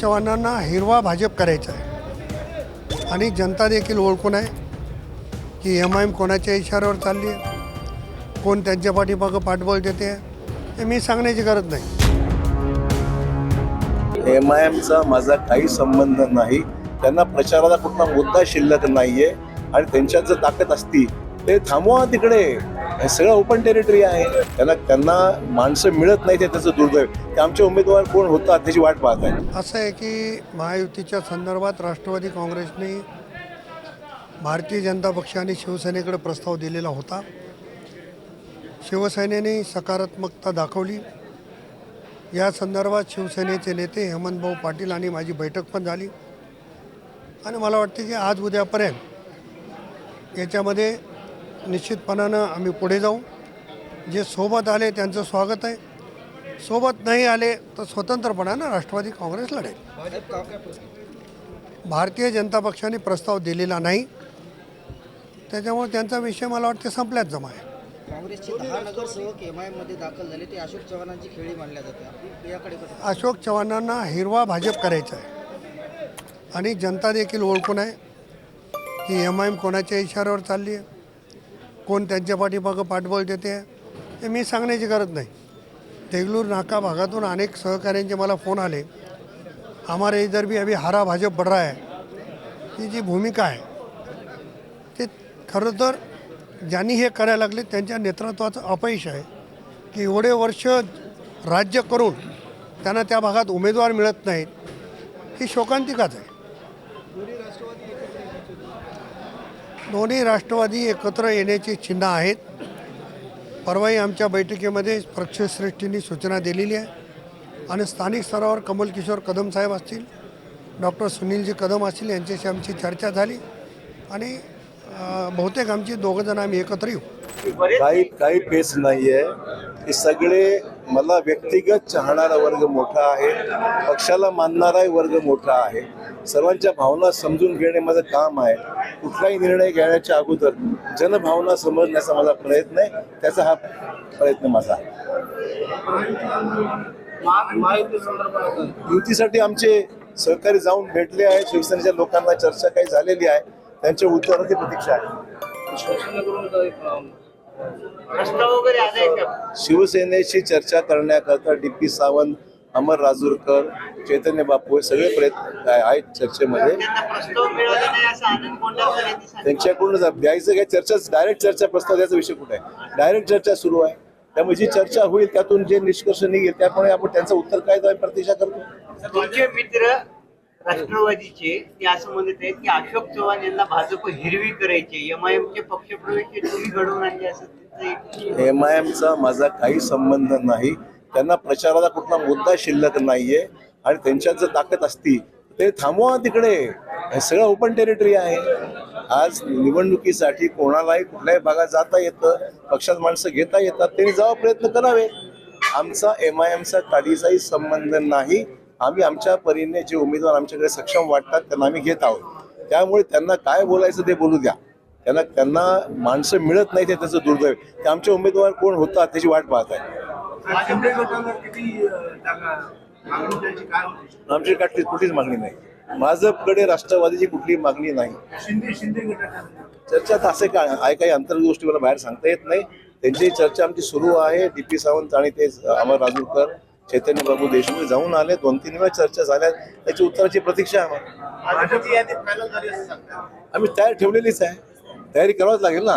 चव्हाणांना हिरवा भाजप करायचा आहे. आणि जनता देखील ओळखून आहे की एम आय एम कोणाच्या इशाऱ्यावर चालली आहे? कोण त्यांच्या पाठीमागं पाठबळ देते हे मी सांगण्याची गरज नाही. एम आय एमचा माझा काही संबंध नाही. त्यांना प्रचाराला कुठला मुद्दा शिल्लक नाहीये. आणि त्यांच्यात जर ताकद असती ते थांबवा तिकडे. हे सगळं ओपन टेरिटरी आहे. त्यांना त्यांना माणसं मिळत नाही ते त्याचं दुर्दैव. ते आमचे उमेदवार कोण होतात त्याची वाट पाहत आहे असं आहे की महायुतीच्या संदर्भात राष्ट्रवादी काँग्रेसने भारतीय जनता पक्ष आणि शिवसेनेकडे प्रस्ताव दिलेला होता. शिवसेनेने सकारात्मकता दाखवली. या संदर्भात शिवसेनेचे नेते हेमंतभाऊ पाटील आणि माझी बैठक पण झाली. आणि मला वाटते की आज उद्यापर्यंत याच्यामध्ये निश्चितपणानं आम्ही पुढे जाऊ. जे सोबत आले त्यांचं स्वागत आहे. सोबत नाही आले तर स्वतंत्रपणानं राष्ट्रवादी काँग्रेस लढेल. भारतीय जनता पक्षाने प्रस्ताव दिलेला नाही. त्याच्यामुळे त्यांचा विषय मला वाटते संपल्यात जमा आहे. काँग्रेसचे दहा नगरसेवक एम आयमध्ये दाखल झाले. ते अशोक चव्हाणांची खेळी मानल्या जाते याकडे कसं अशोक चव्हाणांना हिरवा भाजप करायचा आहे. आणि जनता देखील ओळखून आहे. की एम आय एम कोणाच्या इशाऱ्यावर चालली आहे? कोण त्यांच्या पाठीमागं पाठबळ देते हे मी सांगण्याची गरज नाही. देगलूर नाका भागातून अनेक सहकाऱ्यांचे मला फोन आले. हमारे इधर भी अभी हरा भाजप बढ़ रहा है. ही जी भूमिका आहे ते खरं तर ज्यांनी हे करायला लागले त्यांच्या नेतृत्वाचं अपयश आहे की एवढे वर्ष राज्य करून त्यांना त्या भागात उमेदवार मिळत नाहीत ही शोकांतिकाच आहे. दोन्ही राष्ट्रवादी एकत्र येण्याची चिन्ह आहेत. परवाही आमच्या बैठकीमध्ये पक्षश्रेष्ठींनी सूचना दिलेली आहे. आणि स्थानिक स्तरावर कमल किशोर कदम साहेब असतील डॉक्टर सुनीलजी कदम असतील यांच्याशी आमची चर्चा झाली. आणि बहुतेक आमची दोघंजण आम्ही एकत्र येऊ. काही काही पेच आहे हे सगळे मला व्यक्तिगत चाहणारा वर्ग मोठा आहे पक्षाला मानणाराही वर्ग मोठा आहे. सर्वांच्या भावना समजून घेणे माझं काम आहे. कुठलाही निर्णय घेण्याच्या अगोदर जनभावना समजण्याचा माझा प्रयत्न आहे. त्याचा हा प्रयत्न माझा आहे. युतीसाठी आमचे सहकारी जाऊन भेटले आहे शिवसेनेच्या लोकांना चर्चा काही झालेली आहे. त्यांच्या उत्तराची प्रतीक्षा आहे. शिवसेनेशी चर्चा करण्याकरता डी पी सावंत अमर राजूरकर चैतन्य बापू हे सगळे प्रयत्न आहे- आहेत चर्चेमध्ये. त्यांच्याकडून द्यायचं काय चर्चा डायरेक्ट चर्चा प्रस्ताव द्यायचा विषय कुठे आहे? डायरेक्ट चर्चा सुरू आहे. त्यामुळे जी चर्चा होईल त्यातून जे निष्कर्ष निघेल त्यामुळे आपण त्यांचं उत्तर काय प्रतीक्षा करतो. तुमचे मित्र राष्ट्रवादीचे ते असं म्हणत आहेत की अशोक चव्हाण यांना भाजप हिरवी करायचे एम आय एमचे पक्षप्रवेश तुम्ही घडवून आणले असं एम आय एमचा माझा काही संबंध नाही. त्यांना प्रचाराला कुठला मुद्दा शिल्लक नाहीये आणि त्यांच्यात जर ताकद असती ते थांबवा तिकडे. हे सगळं ओपन टेरिटरी आहे. आज निवडणुकीसाठी कोणालाही कुठल्याही भागात जाता येतं पक्षात माणसं घेता येतात त्यांनी जावा प्रयत्न करावे. आमचा एम आय एमचा काडीचाही संबंध नाही. आम्ही आमच्या परीने जे उमेदवार आमच्याकडे सक्षम वाटतात त्यांना आम्ही घेत आहोत. त्यामुळे त्यांना काय बोलायचं ते बोलू द्या. त्यांना त्यांना माणसं मिळत नाही ते त्याचं दुर्दैव. ते आमचे उमेदवार कोण होतात त्याची वाट पाहत आहे. आमची काटली कुठलीच मागणी नाही. भाजपकडे राष्ट्रवादीची कुठलीही मागणी नाही. चर्चा तर असे काय आहे काही अंतर्गत गोष्टी मला बाहेर सांगता येत नाही. त्यांची चर्चा आमची सुरू आहे. डी पी सावंत आणि ते अमर राजूरकर. चैतन्य बाबू देशमुख जाऊन आले दोन तीन वेळा चर्चा झाल्या. त्याची उत्तराची प्रतीक्षा आहे. आम्ही तयार ठेवलेलीच आहे. तयारी करावंच लागेल ना.